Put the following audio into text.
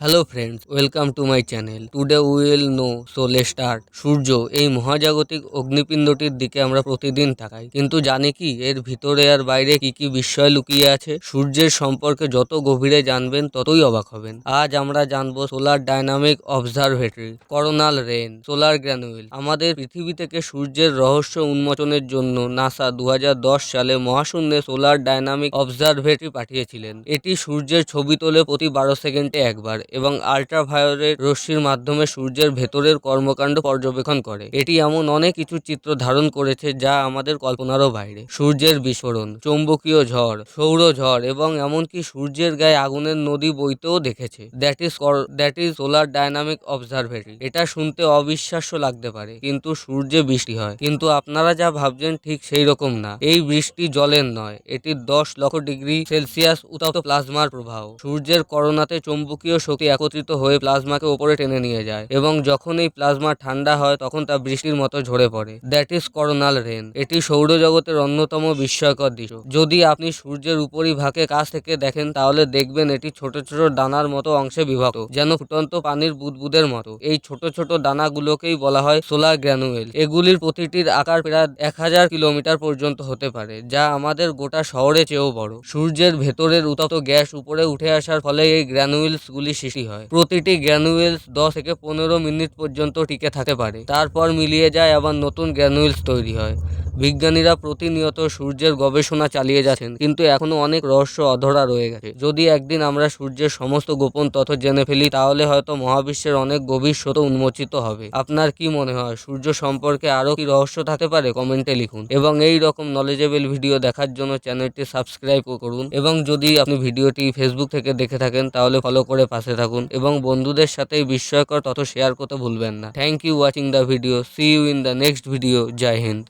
Hello friends welcome to my channel today will know so লে start সূর্য এই মহাজাগতিক অগ্নিপিণ্ডটির দিকে আমরা প্রতিদিন তাকাই। কিন্তু জানি কি, এর ভিতরে আর বাইরে কি কি বিস্ময় লুকিয়ে আছে? সূর্যের সম্পর্কে যত গভীরে জানবেন, ততই অবাক হবেন। আজ আমরা জানব solar dynamic observatory coronal rain solar granule আমাদের পৃথিবী থেকে সূর্যের রহস্য উন্মোচনের জন্য নাসা দু হাজার দশ সালে মহাশূন্যে সোলার ডাইনামিক অবজারভেটরি পাঠিয়েছিলেন। এটি সূর্যের ছবি তোলে প্রতি বারো সেকেন্ডে একবার। এবং আল্ট্রাভায়োলেট রশ্মির মাধ্যমে সূর্যের ভেতরের কর্মকাণ্ড পর্যবেক্ষণ করে। এটি এমন অনেক কিছু চিত্র ধারণ করেছে যা আমাদের কল্পনারও বাইরে। সূর্যের বিস্ফোরণ, চৌম্বকীয় ঝড়, সৌর ঝড় এবং এমনকি সূর্যের গায়ে আগুনের নদী বইতেও দেখেছে। That is that is solar dynamic observatory এটা শুনতে অবিশ্বাস্য লাগতে পারে, কিন্তু সূর্যে বৃষ্টি হয়। কিন্তু আপনারা যা ভাবছেন ঠিক সেই রকম না। এই বৃষ্টি জলের নয়, এটি দশ লক্ষ ডিগ্রি সেলসিয়াস উত্তপ্ত প্লাজমার প্রবাহ। সূর্যের করোনাতে চৌম্বকীয় শক্তি একত্রিত হয়ে প্লাজমাকে ওপরে টেনে নিয়ে যায় এবং যখন এই প্লাজমা ঠান্ডা হয় তখন তা বৃষ্টির মতো ঝরে পড়ে। দ্যাট ইজ করোনাল রেন এটি সৌরজগতের অন্যতম বিস্ময়কর দৃশ্য। যদি আপনি সূর্যের উপরিভাগে কাছ থেকে দেখেন তাহলে দেখবেন এটি ছোট ছোট দানার মতো অংশে বিভক্ত, যেন ফুটন্ত পানির বুদবুদের মতো। এই ছোট ছোট দানাগুলোকেই বলা হয় সোলার গ্র্যানুয়েল। এগুলির প্রতিটির আকার প্রায় এক হাজার কিলোমিটার পর্যন্ত হতে পারে, যা আমাদের গোটা শহরে চেয়েও বড়। সূর্যের ভেতরের উত্তপ্ত গ্যাস উপরে উঠে আসার ফলে এই গ্র্যানুয়েলসগুলি সৃষ্টি হয়। প্রতিটি গ্র্যানুয়েলস দশ থেকে পনেরো মিনিট পর্যন্ত টিকে থাকতে পারে। তারপর মিলিয়ে যায় আবার নতুন গ্র্যানুয়েলস তৈরি হয়। বিজ্ঞানীরা প্রতিনিয়ত সূর্যের গবেষণা চালিয়ে যাচ্ছেন, কিন্তু এখনও অনেক রহস্য অধরা রয়ে গেছে। যদি একদিন আমরা সূর্যের সমস্ত গোপন তথ্য জেনে ফেলি, তাহলে হয়তো মহাবিশ্বের অনেক গভীর সত্য উন্মোচিত হবে। আপনার কি মনে হয়, সূর্য সম্পর্কে আরও কি রহস্য থাকতে পারে? কমেন্টে লিখুন। এবং এই রকম নলেজেবল ভিডিও দেখার জন্য চ্যানেলটি সাবস্ক্রাইব করুন। এবং যদি আপনি ভিডিওটি ফেসবুক থেকে দেখে থাকেন, তাহলে ফলো করে পাশে থাকুন। এবং বন্ধুদের সাথে এই বিস্ময়কর তথ্য শেয়ার করতে ভুলবেন না। Thank you watching the video see you in the next video Jai Hind